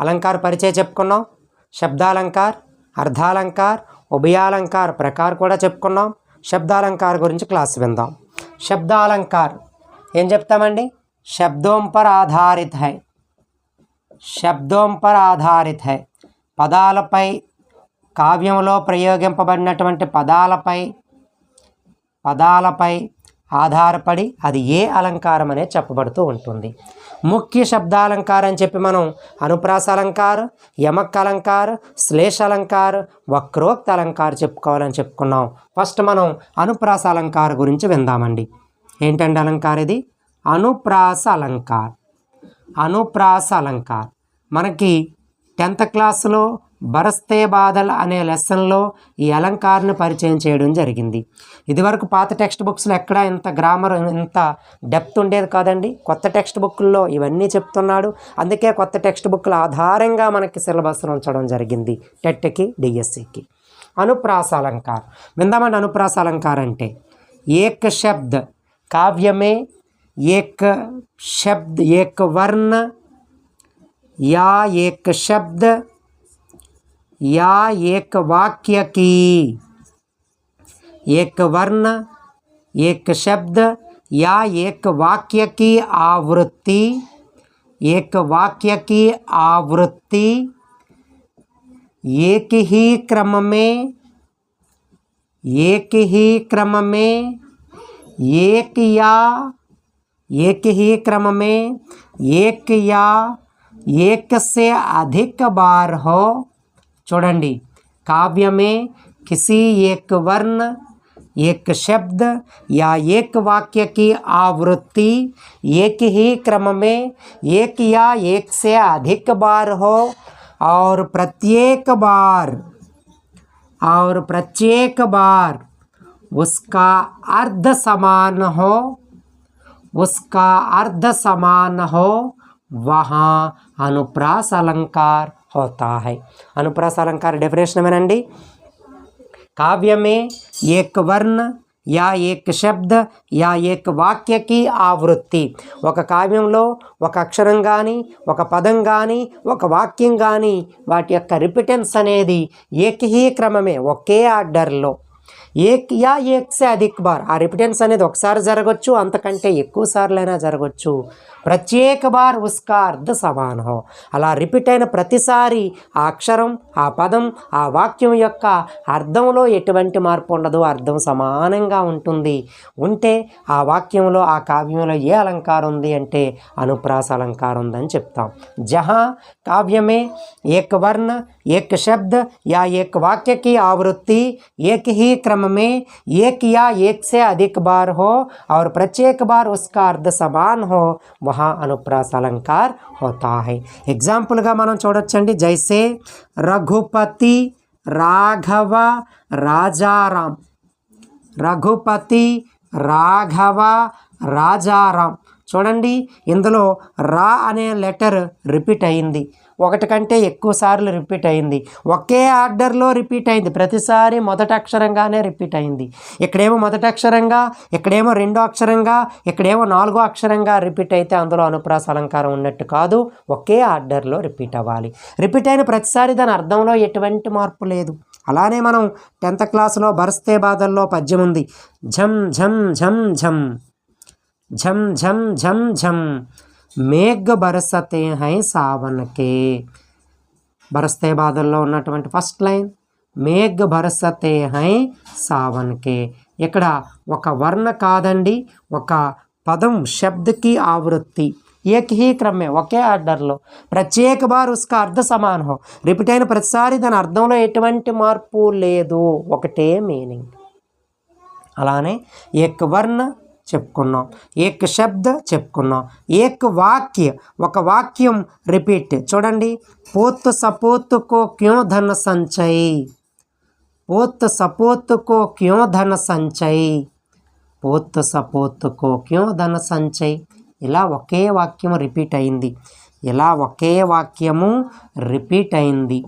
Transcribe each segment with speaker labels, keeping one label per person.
Speaker 1: అలంకార పరిచయం చెప్పుకున్నాం. శబ్దాలంకార్ అర్ధాలంకార్ ఉభయాలంకార్ ప్రకార్ కూడా చెప్పుకున్నాం. శబ్దాలంకార్ గురించి క్లాస్ విందాం. శబ్దాలంకార్. ఏం చెప్తామండి? శబ్దోంపర్ ఆధారిత హై. శబ్దోం పర్ ఆధారిత హై. పదాలపై కావ్యంలో ప్రయోగింపబడినటువంటి పదాలపై పదాలపై ఆధారపడి అది ఏ అలంకారం అనేది చెప్పబడుతూ ఉంటుంది. ముఖ్య శబ్దాలంకారం అని చెప్పి మనం అనుప్రాస అలంకారం యమక్ అలంకారం శ్లేష అలంకారం వక్రోక్త అలంకారం చెప్పుకోవాలని చెప్పుకున్నాం. ఫస్ట్ మనం అనుప్రాస అలంకారం గురించి విందామండి. ఏంటండి అలంకారం ఇది? అనుప్రాస అలంకార్ అనుప్రాస అలంకార్ మనకి టెన్త్ క్లాస్లో బరస్తే బాధల్ అనే లెసన్లో ఈ అలంకారాన్ని పరిచయం చేయడం జరిగింది. ఇదివరకు పాత టెక్స్ట్ బుక్స్లో ఎక్కడ ఇంత గ్రామర్ ఇంత డెప్త్ ఉండేది కాదండి. కొత్త టెక్స్ట్ బుక్ల్లో ఇవన్నీ చెప్తున్నాడు. అందుకే కొత్త టెక్స్ట్ బుక్ల ఆధారంగా మనకి సిలబస్ ఉంచడం జరిగింది. టెట్కి డిఎస్సికి. అనుప్రాస అలంకార్. విందామండి అనుప్రాస అలంకార్ అంటే ఏక శబ్ద కావ్యమే ఏక శబ్ద ఏక వర్ణ యా ఏక శబ్ద या एक वाक्य की। एक वर्ण, एक शब्द या एक वाक्य की आवृत्ति। एक वाक्य की आवृत्ति एक ही क्रम में, एक ही क्रम में, एक या, एक ही क्रम में, एक या, एक से अधिक बार हो। చూడండి काव्य में किसी एक वर्ण एक शब्द या एक वाक्य की आवृत्ति एक ही क्रम में एक या एक से अधिक बार हो और प्रत्येक बार और प्रत्येक बार उसका अर्ध समान हो उसका अर्ध समान हो वहाँ अनुप्रास अलंकार होता है अनुप्रास अलंकार डेफिनेशन వినండి काव्य में एक वर्ण యా ఏక్ శబ్ద యా ఏక్ వాక్యకి ఆవృత్తి ఒక కావ్యంలో ఒక అక్షరం కానీ ఒక పదం కానీ ఒక వాక్యం కానీ వాటి యొక్క రిపిటెన్స్ అనేది ఏకహీ క్రమమే ఒకే ఆర్డర్లో ఏక్ యా ఏక్సే అధిక్ బార్. ఆ రిపిటెన్స్ అనేది ఒకసారి జరగచ్చు అంతకంటే ఎక్కువ సార్లైనా జరగచ్చు. ప్రత్యేక బార్ ఉస్కా అర్ధ సమానం. అలా రిపీట్ అయిన ప్రతిసారి ఆ అక్షరం ఆ పదం ఆ వాక్యం యొక్క అర్థంలో ఎటువంటి మార్పు ఉండదు అర్థం సమానంగా ఉంటుంది. ఉంటే ఆ వాక్యంలో ఆ కావ్యంలో ఏ అలంకారం ఉంది అంటే అనుప్రాస అలంకారం ఉందని చెప్తాం. జహా కావ్యమే ఏక్ వర్ణ ఏక్ శబ్ద యా ఏక్ వాక్యకి ఆవృత్తి ఏక్ హీ క్రమ क्रम में एक या एक से अधिक बार हो और प्रत्येक बार उसका अर्ध समान हो वहाँ अनुप्रास अलंकार होता है ఎగ్జాంపుల్గా మనం చూడొచ్చండి జైసే రఘుపతి రాఘవ రాజారాం రఘుపతి రాఘవ రాజారాం చూడండి ఇందులో రా అనే లెటర్ రిపీట్ అయింది ఒకటి కంటే ఎక్కువ సార్లు రిపీట్ అయింది. ఒకే ఆర్డర్లో రిపీట్ అయింది. ప్రతిసారి మొదట అక్షరంగానే రిపీట్ అయింది. ఇక్కడేమో మొదట అక్షరంగా ఇక్కడేమో రెండో అక్షరంగా ఇక్కడేమో నాలుగో అక్షరంగా రిపీట్ అయితే అందులో అనుప్రాస అలంకారం ఉన్నట్టు కాదు. ఒకే ఆర్డర్లో రిపీట్ అవ్వాలి. రిపీట్ అయిన ప్రతిసారి దాని అర్థంలో ఎటువంటి మార్పు లేదు. అలానే మనం టెన్త్ క్లాస్లో బరస్తే బాధల్లో పద్యం ఉంది. ఝం ఝం ఝం ఝం ఝం ఝం ఝం ఝం మేఘ బరసతే హై సావనకే. బరస్తే బాధల్లో ఉన్నటువంటి ఫస్ట్ లైన్. మేఘ బరసతే హై సావన్కే. ఇక్కడ ఒక వర్ణ కాదండి ఒక పదం శబ్దకి ఆవృత్తి. ఏక్ హీ క్రమే ఒకే ఆర్డర్లో. ప్రత్యేక బార్ ఉస్కా అర్ధ సమానం హో. రిపీట్ అయిన ప్రతిసారి దాని అర్థంలో ఎటువంటి మార్పు లేదు. ఒకటే మీనింగ్. అలానే ఏక్ వర్ణ చెప్పుకున్నాం. ఏక్ శబ్ద చెప్పుకున్నాం. ఏక్ వాక్య ఒక వాక్యం రిపీట్. చూడండి. పోత్ సపోత్ కో క్యో ధన సంచయ్. పోత్ సపోత్ కో క్యో ధన సంచయ్. పోత్ సపోత్ కో క్యో ధన సంచయ్. ఇలా ఒకే వాక్యం రిపీట్ అయింది. ఇలా ఒకే వాక్యము రిపీట్ అయింది.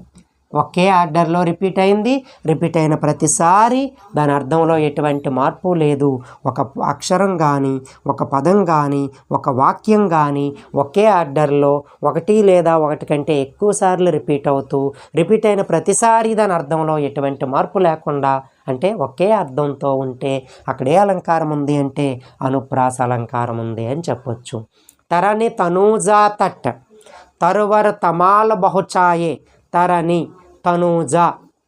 Speaker 1: ఒకే ఆర్డర్లో రిపీట్ అయింది. రిపీట్ అయిన ప్రతిసారి దాని అర్థంలో ఎటువంటి మార్పు లేదు. ఒక అక్షరం కానీ ఒక పదం కానీ ఒక వాక్యం కానీ ఒకే ఆర్డర్లో ఒకటి లేదా ఒకటి కంటే ఎక్కువ సార్లు రిపీట్ అవుతూ రిపీట్ అయిన ప్రతిసారి దాని అర్థంలో ఎటువంటి మార్పు లేకుండా అంటే ఒకే అర్థంతో ఉంటే అక్కడే అలంకారం ఉంది అంటే అనుప్రాస అలంకారం ఉంది అని చెప్పొచ్చు. తరణి తనూజా తట్ తరువర తమాల బహుచాయే తరని తనూజ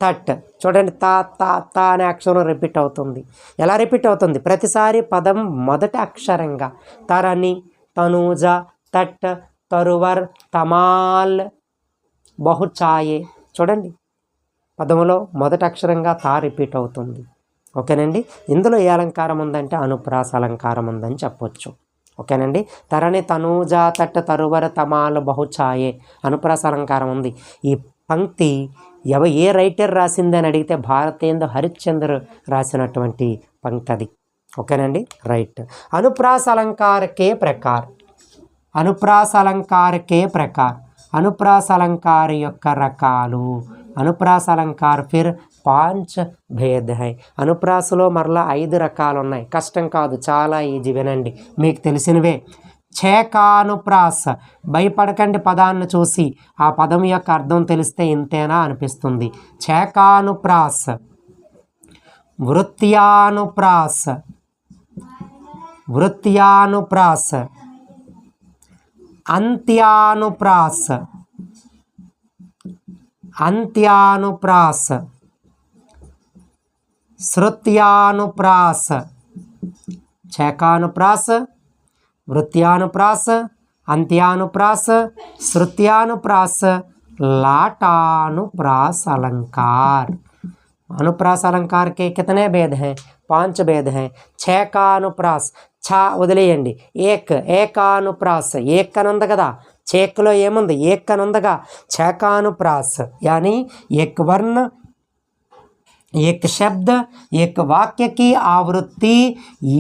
Speaker 1: తట్. చూడండి తా తా తా అనే అక్షరం రిపీట్ అవుతుంది. ఎలా రిపీట్ అవుతుంది? ప్రతిసారి పదం మొదటి అక్షరంగా. తరణి తనూజ తట్ తరువర్ తమాల్ బహుచాయే చూడండి పదములో మొదటి అక్షరంగా తా రిపీట్ అవుతుంది. ఓకేనండి? ఇందులో ఏ అలంకారం ఉందంటే అనుప్రాస అలంకారం ఉందని చెప్పొచ్చు. ఓకేనండి? తరణి తనూజా తట్ట తరువర తమాలు బహుఛాయే. అనుప్రాస అలంకారం ఉంది. ఈ పంక్తి ఎవ ఏ రైటర్ రాసిందని అడిగితే భారతేంద్ర హరిశ్చంద్ర రాసినటువంటి పంక్తి అది. ఓకేనండి? రైట్. అనుప్రాస అలంకారకే ప్రకార్. అనుప్రాస అలంకారకే ప్రకార్. అనుప్రాస అలంకార యొక్క రకాలు. అనుప్రాస అలంకార ఫిర్ పాంచ్ భేద. అనుప్రాసలో మరలా ఐదు రకాలు ఉన్నాయి కష్టం కాదు చాలా ఈజీ వినండి. మీకు తెలిసినవే. చేకానుప్రాస్ భయపడకండి పదాన్ని చూసి. ఆ పదం యొక్క అర్థం తెలిస్తే ఇంతేనా అనిపిస్తుంది. చేకానుప్రాస్ వృత్యానుప్రాస్. వృత్యానుప్రాస్. అంత్యానుప్రాస. అంత్యానుప్రాస. శృత్యానుప్రాస్. చేకానుప్రాస్ వృత్యానుప్రాస अंत्यानुप्रास श्रुत्यानुप्रास लाटानुप्रास अलंकार अनुप्रास अलंकार के कितने भेद हैं पांच भेद हैं छः का अनुप्रास ఛ వదిలేయండి ఏక్ ఏకానుప్రాస్ ఏక్ అని ఉంది కదా చేక్లో ఏముంది ఏక్ అని ఉందిగా ఛేకానుప్రాస్ యానీ ఏక్ వర్ణ एक शब्द एक वाक्य की आवृत्ति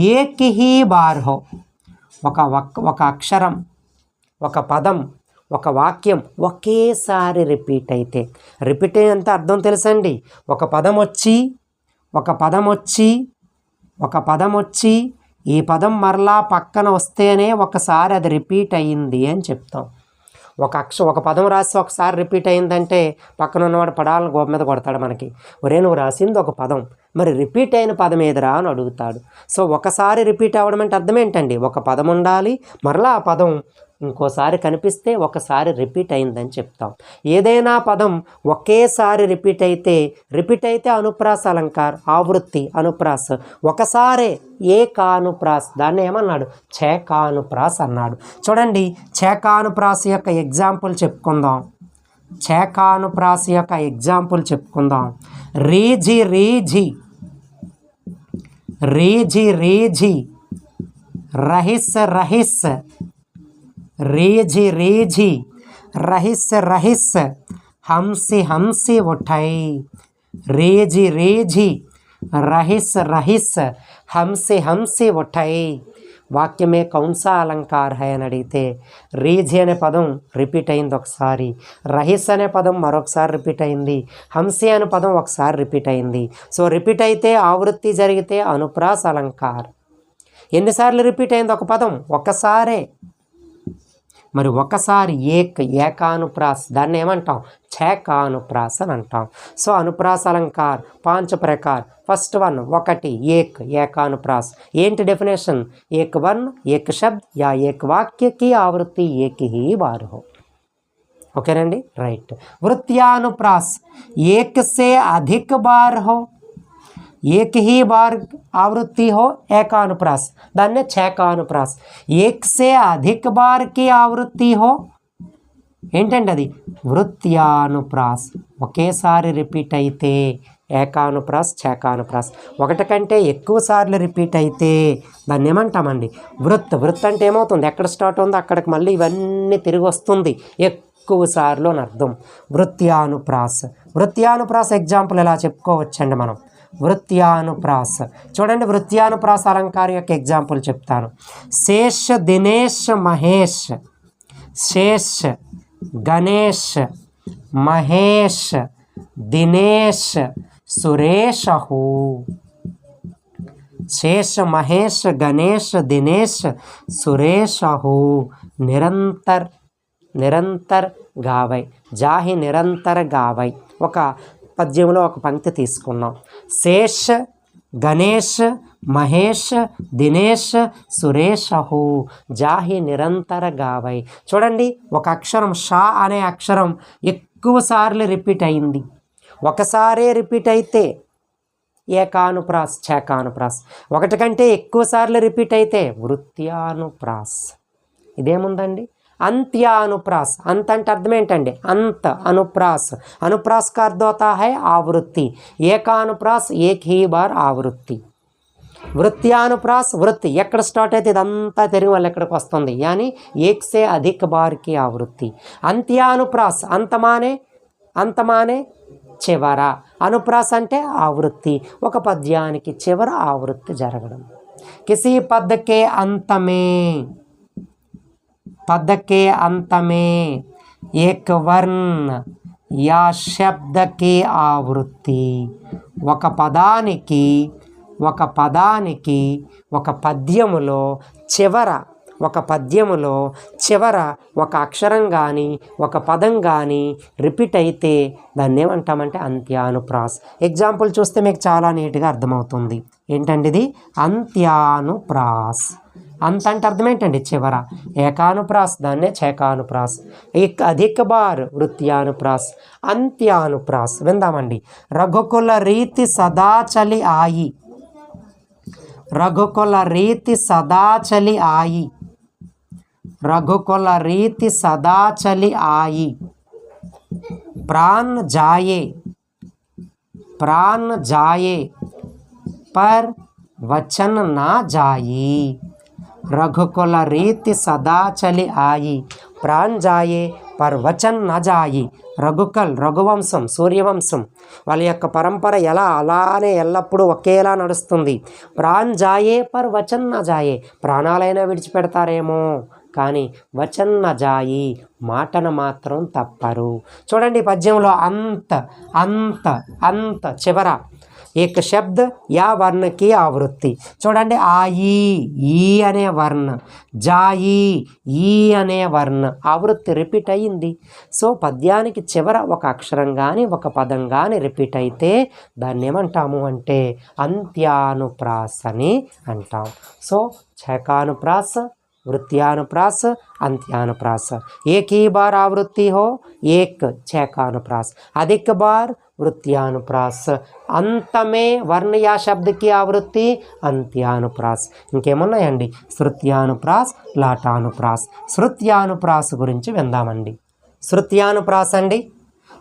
Speaker 1: एक ही बार हो ఒక వక్- ఒక అక్షరం ఒక పదం ఒక వాక్యం ఒకేసారి రిపీట్ అయితే. రిపీట్ అయ్యేంత అర్థం తెలుసండి? ఒక పదం వచ్చి ఒక పదం వచ్చి ఒక పదం వచ్చి ఈ పదం మరలా పక్కన వస్తేనే ఒకసారి అది రిపీట్ అయ్యింది అని చెప్తాం. ఒక అక్ష ఒక పదం రాసి ఒకసారి రిపీట్ అయిందంటే పక్కన ఉన్నవాడు పడాలని గోప మీద కొడతాడు మనకి. ఒరే నువ్వు రాసింది ఒక పదం. మరి రిపీట్ అయిన పదం ఏదిరా అని అడుగుతాడు. సో ఒకసారి రిపీట్ అవ్వడం అంటే అర్థం ఏంటండి? ఒక పదం ఉండాలి మరలా ఆ పదం ఇంకోసారి కనిపిస్తే ఒకసారి రిపీట్ అయిందని చెప్తాం. ఏదైనా పదం ఒకేసారి రిపీట్ అయితే రిపీట్ అయితే అనుప్రాస అలంకార్ ఆవృత్తి అనుప్రాస్. ఒకసారే ఏ కానుప్రాస్ దాన్ని ఏమన్నాడు? ఛేకానుప్రాస్ అన్నాడు. చూడండి ఛేకానుప్రాస్ యొక్క ఎగ్జాంపుల్ చెప్పుకుందాం. ఛేకానుప్రాస్ యొక్క ఎగ్జాంపుల్ చెప్పుకుందాం. రీజి రీజి. రీజి రీజి. రహిస్ రహిస్ రేజి రేజి రహిస్ రహిస్ హంసి హంసి ఉఠై రేజి రేజి రహిస్ రహిస్ హంసి హంసి ఉఠై వాక్యమే కౌంస అలంకార్ హై అని అడిగితే రీజి అనే పదం రిపీట్ అయింది ఒకసారి రహిస్ అనే పదం మరొకసారి రిపీట్ అయింది హంసి అనే పదం ఒకసారి రిపీట్ అయింది. సో రిపీట్ అయితే ఆవృత్తి జరిగితే అనుప్రాస్ అలంకార్ ఎన్నిసార్లు రిపీట్ అయింది ఒక పదం? ఒకసారే మరి ఒకసారి ఏక్ ఏకానుప్రాస్ దాన్ని ఏమంటాం ఛేకానుప్రాస్ అని అంటాం సో అనుప్రాస్ అలంకార్ పాంచ ప్రకార్ ఫస్ట్ వన్ ఒకటి ఏక్ ఏకానుప్రాస్ ఏంటి డెఫినేషన్ ఏక్ వన్ ఏక్ శబ్ద్ యా ఏక్ వాక్య की आवृत्ति एक ही बार हो ఓకేనండి రైట్ వృత్యానుప్రాస్ ఏక్ సే అధిక బార్ హో एक ही बार आवृत्ति हो एकानुप्रास దాన్నే ఛేకానుప్రాస్ ఏక్ సే అధిక బార్ కి ఆవృత్తి హో ఏంటండి అది వృత్యానుప్రాస్ ఒకేసారి రిపీట్ అయితే ఏకానుప్రాస్ ఛేకానుప్రాస్ ఒకటి కంటే ఎక్కువ సార్లు రిపీట్ అయితే దాన్ని ఏమంటామండి వృత్ వృత్ అంటే ఏమవుతుంది ఎక్కడ స్టార్ట్ ఉందో అక్కడికి మళ్ళీ ఇవన్నీ తిరిగి వస్తుంది ఎక్కువ సార్లు అని అర్థం వృత్యానుప్రాస్ వృత్యానుప్రాస్ ఎగ్జాంపుల్ ఎలా చెప్పుకోవచ్చండి మనం వృత్యానుప్రాస. చూడండి వృత్యానుప్రాస అలంకారం యొక్క ఎగ్జాంపుల్ చెప్తాను. శేష దినేష్ మహేష్ శేష్ గణేష్ మహేష్ దినేష్ సురేషహు. శేష మహేష్ గణేష్ దినేష్ సురేషహు. నిరంతర్ నిరంతర్ గావై జాహి నిరంతర గావై. ఒక పద్యంలో ఒక పంక్తి తీసుకున్నాం. శేష్ గణేష్ మహేష్ దినేష్ సురేష్ అహు జాహి నిరంతర గావై. చూడండి ఒక అక్షరం షా అనే అక్షరం ఎక్కువ సార్లు రిపీట్ అయింది. ఒకసారే రిపీట్ అయితే ఏకానుప్రాస్ చేకానుప్రాస్. ఒకటి కంటే ఎక్కువ సార్లు రిపీట్ అయితే వృత్యానుప్రాస్. ఇదేముందండి? అంత్యానుప్రాస్ అంత అంటే అర్థం ఏంటండి అంత అనుప్రాస్ అనుప్రాస్ का अर्थ होता है आवृत्ति ఏకానుప్రాస్ ఏక్ హీ బార్ ఆవృత్తి వృత్యానుప్రాస్ వృత్తి ఎక్కడ స్టార్ట్ అయితే ఇదంతా తిరిగి వాళ్ళు ఎక్కడికి వస్తుంది యాని ఏక్ సే అధిక బార్కి ఆవృత్తి అంత్యానుప్రాస్ అంతమానే అంతమానే చివర అనుప్రాస్ అంటే ఆవృత్తి ఒక పద్యానికి చివర ఆవృత్తి జరగడం కిసి పద్కే అంతమే पद के अंत में एक वर्ण या శబ్ద కి ఆవృత్తి ఒక పదానికి ఒక పదానికి ఒక పద్యములో చివర ఒక పద్యములో చివర ఒక అక్షరం కానీ ఒక పదం కానీ రిపీట్ అయితే దాన్ని ఏమంటామంటే అంత్యానుప్రాస్ ఎగ్జాంపుల్ చూస్తే మీకు చాలా నీట్గా అర్థమవుతుంది ఏంటండి ఇది అంత్యానుప్రాస్ అంత అంటే అర్థమేంటండి చివర? ఏకానుప్రాస్ దాన్నే చేకానుప్రాస్. ఇక్ అధిక బార్ వృత్యానుప్రాస్ అంత్యానుప్రాస్. విందామండి. రఘుకుల రీతి సదాచలి ఆయి. రఘుకుల రీతి సదాచలి ఆయి. రఘుకుల రీతి సదాచలి ఆయి. ప్రాణ్ జాయే. ప్రాణ్ జాయే. పర్ వచన నా జాయి. రఘుకుల రీతి సదాచలి ఆయి. ప్రాంజాయే పర్వచన్ నజాయి. రఘుకల్ రఘువంశం సూర్యవంశం వాళ్ళ యొక్క పరంపర ఎలా? అలానే ఎల్లప్పుడూ ఒకేలా నడుస్తుంది. ప్రాంజాయే పర్వచన్ నజాయే. ప్రాణాలైనా విడిచిపెడతారేమో. కానీ వచన్ నజాయి మాటను మాత్రం తప్పరు. చూడండి పద్యంలో అంత అంత అంత చివర. ఏక శబ్ద యా వర్ణకి ఆవృత్తి చూడండి ఆ ఈ ఈ అనే వర్ణ జాయి ఈ అనే వర్ణ ఆవృత్తి రిపీట్ అయ్యింది సో పద్యానికి చివర ఒక అక్షరం కానీ ఒక పదం కానీ రిపీట్ అయితే దాన్ని ఏమంటాము అంటే అంత్యానుప్రాస అని అంటాం సో छकानुप्रास वृत्यानुप्रास अंत्यानुप्रास एक ही बार आवृत्ति हो एक छकानुप्रास अधिक बार వృత్యానుప్రాస్. అంతమే వర్ణయా శబ్దకి ఆవృత్తి అంత్యానుప్రాస్. ఇంకేమున్నాయండి? శృత్యానుప్రాస్ లాటానుప్రాస్. శృత్యానుప్రాస్ గురించి విందామండి. శృత్యానుప్రాస్ అండి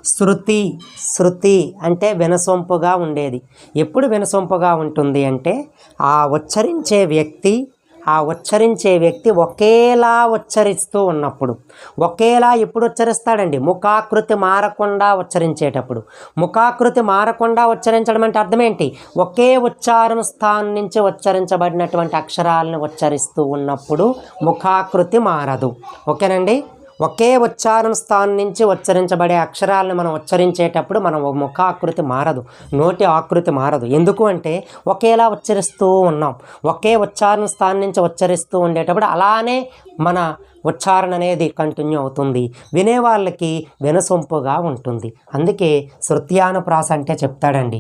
Speaker 1: శృతి శృతి అంటే వినసొంపుగా ఉండేది. ఎప్పుడు వినసొంపుగా ఉంటుంది అంటే ఆ ఉచ్చరించే వ్యక్తి ఆ ఉచ్చరించే వ్యక్తి ఒకేలా ఉచ్చరిస్తూ ఉన్నప్పుడు ఒకేలా ఎప్పుడు ఉచ్చరిస్తాడండి? ముఖాకృతి మారకుండా ఉచ్చరించేటప్పుడు. ముఖాకృతి మారకుండా ఉచ్చరించడం అంటే అర్థం ఏంటి ఒకే ఉచ్చారణ స్థానం నుంచి ఉచ్చరించబడినటువంటి అక్షరాలను ఉచ్చరిస్తూ ఉన్నప్పుడు ముఖాకృతి మారదు. ఓకేనండి? ఒకే ఉచ్చారణ స్థానం నుంచి ఉచ్చరించబడే అక్షరాలను మనం ఉచ్చరించేటప్పుడు మనం ముఖ ఆకృతి మారదు నోటి ఆకృతి మారదు. ఎందుకు అంటే ఒకేలా ఉచ్చరిస్తూ ఉన్నాం. ఒకే ఉచ్చారణ స్థానం నుంచి ఉచ్చరిస్తూ ఉండేటప్పుడు అలానే మన ఉచ్చారణ అనేది కంటిన్యూ అవుతుంది. వినేవాళ్ళకి వినసొంపుగా ఉంటుంది. అందుకే శృత్యానుప్రాస అంటే చెప్తాడండి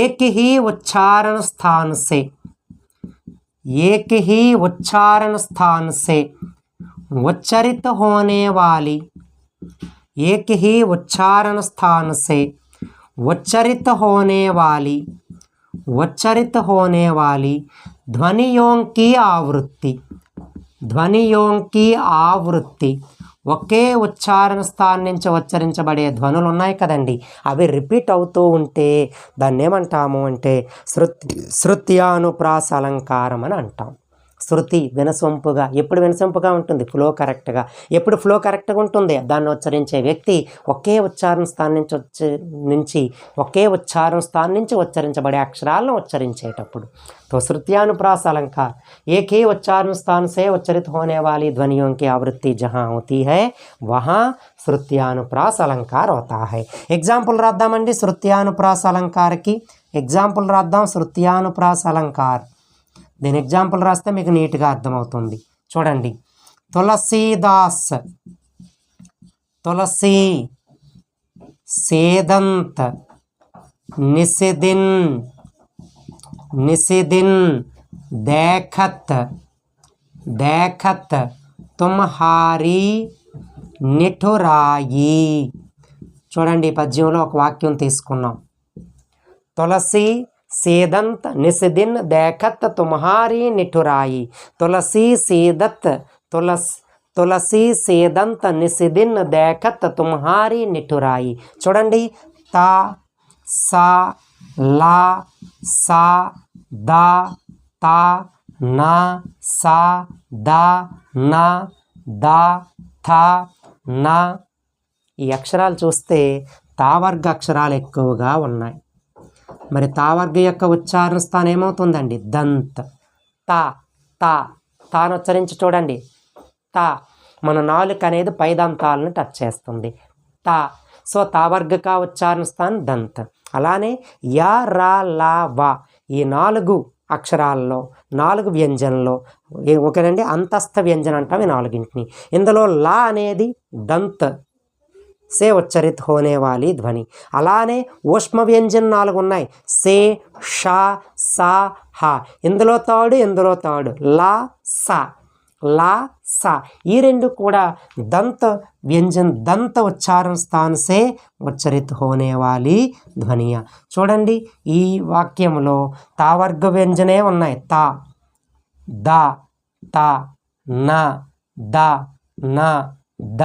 Speaker 1: ఏకిహి ఉచ్చారణ స్థానసే ఏకిహి ఉచ్చారణ స్థానసే. उच्चरित होने वाली एक ही उच्चारण स्थान से उच्चरित होने वाली उच्चरित होने वाली ध्वनियों की आवृत्ति ధ్వనియోం की ఆవృత్తి ఒకే ఉచ్చారణ స్థానం నుంచి ఉచ్చరించబడే ధ్వనులు ఉన్నాయి కదండి అవి రిపీట్ అవుతూ ఉంటే దాన్ని ఏమంటాము అంటే శృతి శృత్యానుప్రాస అలంకారం అని అంటాం శృతి వినసొంపుగా ఎప్పుడు వినసొంపుగా ఉంటుంది ఫ్లో కరెక్ట్గా ఎప్పుడు ఫ్లో కరెక్ట్గా ఉంటుంది దాన్ని ఉచ్చరించే వ్యక్తి ఒకే ఉచ్చారణ స్థానం నుంచి వచ్చే నుంచి ఒకే ఉచ్చారణ స్థానం నుంచి ఉచ్చరించబడే అక్షరాలను ఉచ్చరించేటప్పుడు तो श्रुत्यानुप्रास अलंकार एक ही उच्चारण स्थान से उच्चरित होने वाली ध्वनियों की आवृत्ति जहाँ होती है वहाँ श्रुत्यानुप्रास अलंकार होता है एग्जाम्पल రాద్దామండి శృత్యానుప్రాస అలంకారకి ఎగ్జాంపుల్ రాద్దాం శృత్యానుప్రాస అలంకార్ దీని ఎగ్జాంపుల్ రాస్తే మీకు నీట్గా అర్థమవుతుంది. చూడండి. తులసీదాస్. తులసి సేదంత్. నిసిదిన్. నిసిదిన్. దేఖత్. దేఖత్. తుమ్హారీ. నిఠురాయి. చూడండి ఈ పద్యంలో ఒక వాక్యం తీసుకున్నాం. తులసి సేదంత్ నిసిదిన్ దేఖత్ తుమ్హారీ నిఠురాయి తులసి సేదత్ తులస్ తులసి సేదంత నిసిదిన్ దేఖత్ తుమ్హారీ నిఠురాయి చూడండి త సా లా సా దా తా నా సా దా నా దా థా నా ఈ అక్షరాలు చూస్తే తావర్గ అక్షరాలు ఎక్కువగా ఉన్నాయి. మరి తావర్గ యొక్క ఉచ్చారణ స్థానం ఏమవుతుందండి? దంత్. తా తా. తాను ఉచ్చరించి చూడండి. తా మన నాలుక అనేది పైదంతాలను టచ్ చేస్తుంది. తా. సో తావర్గక ఉచ్చారణ స్థానం దంత్. అలానే యా రా లా వా ఈ నాలుగు అక్షరాల్లో నాలుగు వ్యంజనంలో ఒకనండి అంతస్థ వ్యంజన అంటాం ఈ నాలుగింటిని. ఇందులో లా అనేది దంత్. సే ఉచ్చరిత్ హోనే వాలి ధ్వని. అలానే ఊష్మ వ్యంజన్ నాలుగు ఉన్నాయి. సే షా సా హా. ఇందులో తాడు ఇందులో తాడు. లా సా. లా సా. ఈ రెండు కూడా దంత వ్యంజన్ దంత ఉచ్చారణ స్థానసే ఉచ్చరిత్ హోనే వాలి ధ్వనియ. చూడండి ఈ వాక్యంలో తావర్గ వ్యంజనే ఉన్నాయి. తా ద త నా ద నా ద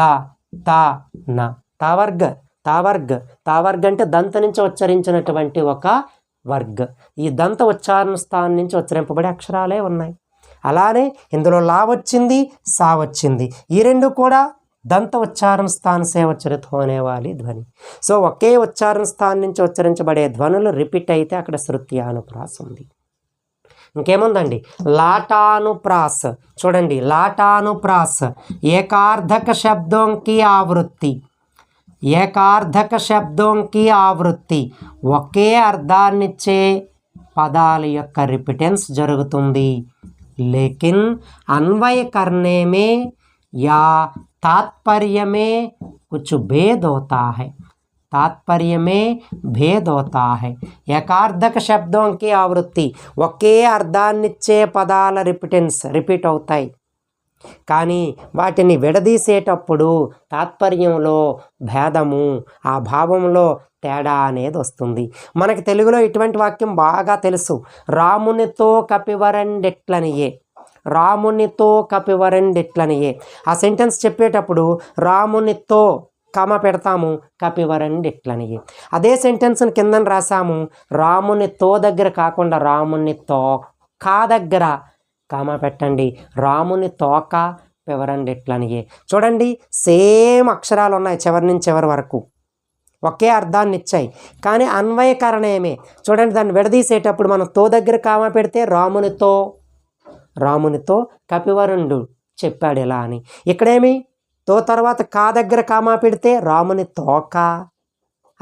Speaker 1: త నా. తావర్గ తావర్గ. తావర్గ అంటే దంత నుంచి ఉచ్చరించినటువంటి ఒక వర్గ. ఈ దంత ఉచ్చారణ స్థానం నుంచి ఉచ్చరింపబడే అక్షరాలే ఉన్నాయి. అలానే ఇందులో లా వచ్చింది సా వచ్చింది. ఈ రెండు కూడా దంత ఉచ్చారణ స్థాన సే ఉచ్చరిత హోనేవాలి ధ్వని. సో ఒకే ఉచ్చారణ స్థానం నుంచి ఉచ్చరించబడే ధ్వనులు రిపీట్ అయితే అక్కడ శృతి ఉంది. ఇంకేముందండి? లాటానుప్రాస్. చూడండి లాటానుప్రాస్. ఏకార్ధక శబ్దంకి ఆవృత్తి. ఏకార్ధక శబ్దోంకి ఆవృత్తి ఒకే అర్థాన్నిచ్చే పదాల యొక్క రిపిటెన్స్ జరుగుతుంది లేకిన్ అన్వయ करने में या तात्पर्य में कुछ भेद होता है तात्पर्य में भेद होता है ఏకార్ధక శబ్దంకి ఆవృత్తి ఒకే అర్థాన్నిచ్చే పదాల రిపిటెన్స్ రిపీట్ అవుతాయి కానీ వాటిని విడదీసేటప్పుడు తాత్పర్యంలో భేదము ఆ భావంలో తేడా అనేది వస్తుంది. మనకి తెలుగులో ఇటువంటి వాక్యం బాగా తెలుసు. రామునితో కపివరండెట్లనియే. రామునితో కపివరండెట్లనియే. ఆ సెంటెన్స్ చెప్పేటప్పుడు రామునితో కమ పెడతాము కపివరండెట్లనియే. అదే సెంటెన్స్ని కిందన రాసాము రామునితో దగ్గర కాకుండా రామునితో కా దగ్గర కామా పెట్టండి. రాముని తోక పివరండి ఎట్లనియే. చూడండి సేమ్ అక్షరాలు ఉన్నాయి చివరి నుంచి చివరి వరకు. ఒకే అర్థాన్ని ఇచ్చాయి కానీ అన్వయకరణేమే. చూడండి దాన్ని విడదీసేటప్పుడు మనం తో దగ్గర కామా పెడితే రామునితో రామునితో కపివరుణుడు చెప్పాడు ఇలా అని. ఇక్కడేమి? తో తర్వాత కా దగ్గర కామా పెడితే రాముని తోక.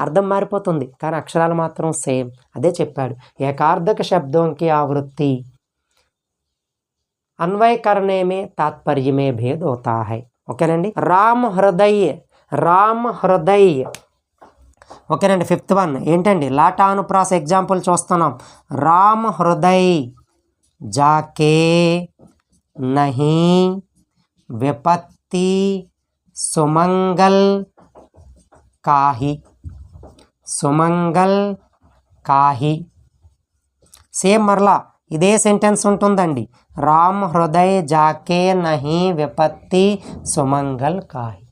Speaker 1: అర్థం మారిపోతుంది. కానీ అక్షరాలు మాత్రం సేమ్. అదే చెప్పాడు. ఏకార్థక శబ్దంకి ఆవృత్తి. अन्वय करने में तात्पर्य में भेद होता है ఓకేనండి రామ్ హృదయ్ రామ్ హృదయ్ ఓకేనండి ఫిఫ్త్ వన్ ఏంటండి లాటానుప్రాస ఎగ్జాంపుల్ చూస్తున్నాం రామ్ హృదయ్ జాకే నహి విపత్తి సుమంగల్ కాహి సుమంగల్ కాహి సేమ్ మరలా ఇదే సెంటెన్స్ ఉంటుందండి రామ్ హృదయ్ జాకే నహి విపత్తి సుమంగల్ కాహి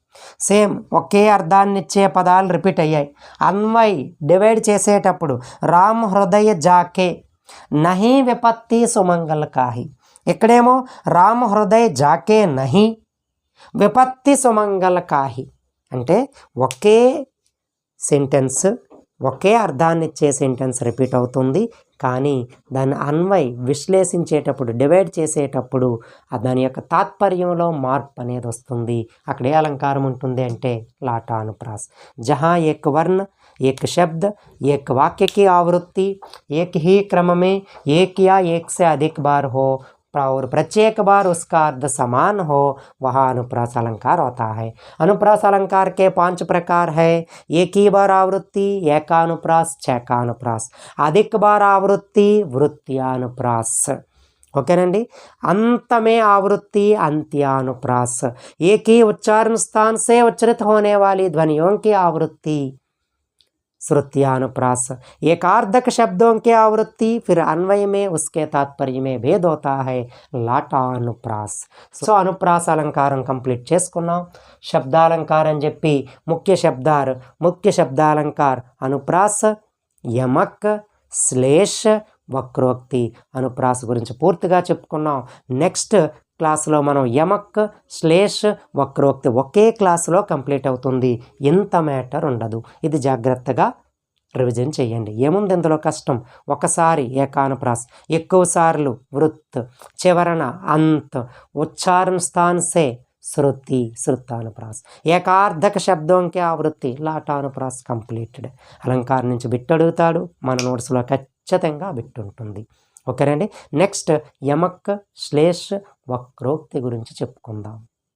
Speaker 1: సేమ్ ఒకే అర్థాన్ని ఇచ్చే పదాలు రిపీట్ అయ్యాయి. అన్వయ్ డివైడ్ చేసేటప్పుడు రామ్ హృదయ జాకే నహి విపత్తి సుమంగల్ కాహి. ఇక్కడేమో రామ్ హృదయ్ జాకే నహి విపత్తి సుమంగల్ కాహి. అంటే ఒకే సెంటెన్స్ ఒకే అర్థాన్ని ఇచ్చే సెంటెన్స్ రిపీట్ అవుతుంది. కానీ దాన్ని అన్వయ్ విశ్లేషించేటప్పుడు డివైడ్ చేసేటప్పుడు దాని యొక్క తాత్పర్యంలో మార్పు అనేది వస్తుంది. అక్కడ ఏ అలంకారం ఉంటుంది అంటే లాటానుప్రాస్ జహా ఏక్ వర్ణ ఏక్ శబ్ద ఏక్ వాక్యకి ఆవృత్తి ఏక్ హీ క్రమమే ఏక్యా ఏక్సే అధిక అధిక్ బార్ హో और प्रत्येक बार उसका अर्ध समान हो, वह अनुप्रास अलंकार होता है। अनुप्रास अलंकार के पाँच प्रकार है। एक ही बार आवृत्ति एकानुप्रास छकानुप्रास अधिक बार आवृत्ति, वृत्त्यानुप्रास। ओकेనండి अंत में आवृत्ति, अंत्यानुप्रास। एक ही उच्चारण स्थान से उच्चरित होने वाली ध्वनियों की आवृत्ति। श्रुत्यानुप्रास एकार्धक शब्दों की आवृत्ति फिर अन्वय में उसके तात्पर्य में भेद होता है లాటానుప్రాస్ సో అనుప్రాస అలంకారం కంప్లీట్ చేసుకున్నాం శబ్దాలంకారం అని చెప్పి ముఖ్య శబ్దాలు ముఖ్య శబ్దాలంకార్ అనుప్రాస్ యమక్ శ్లేష్ వక్రోక్తి అనుప్రాస గురించి పూర్తిగా చెప్పుకున్నాం నెక్స్ట్ క్లాస్లో మనం యమక్ శ్లేష్ వక్రోక్తి ఒకే క్లాసులో కంప్లీట్ అవుతుంది. ఇంత మ్యాటర్ ఉండదు. ఇది జాగ్రత్తగా రివిజన్ చేయండి. ఏముంది ఇందులో కష్టం? ఒకసారి ఏకానుప్రాస్ ఎక్కువసార్లు వృత్ చివరన అంత్ ఉచ్చారణ స్థాన్ సే శృతి శృత్తానుప్రాస్. ఏకార్ధక శబ్దంకి ఆవృత్తి లాటానుప్రాస్ కంప్లీటెడ్. అలంకారం నుంచి బిట్ అడుగుతాడు మన నోట్స్లో ఖచ్చితంగా బిట్ ఉంటుంది ఓకేనండి? నెక్స్ట్ యమక్ శ్లేష్ వక్రోక్తి గురించి చెప్పుకుందాం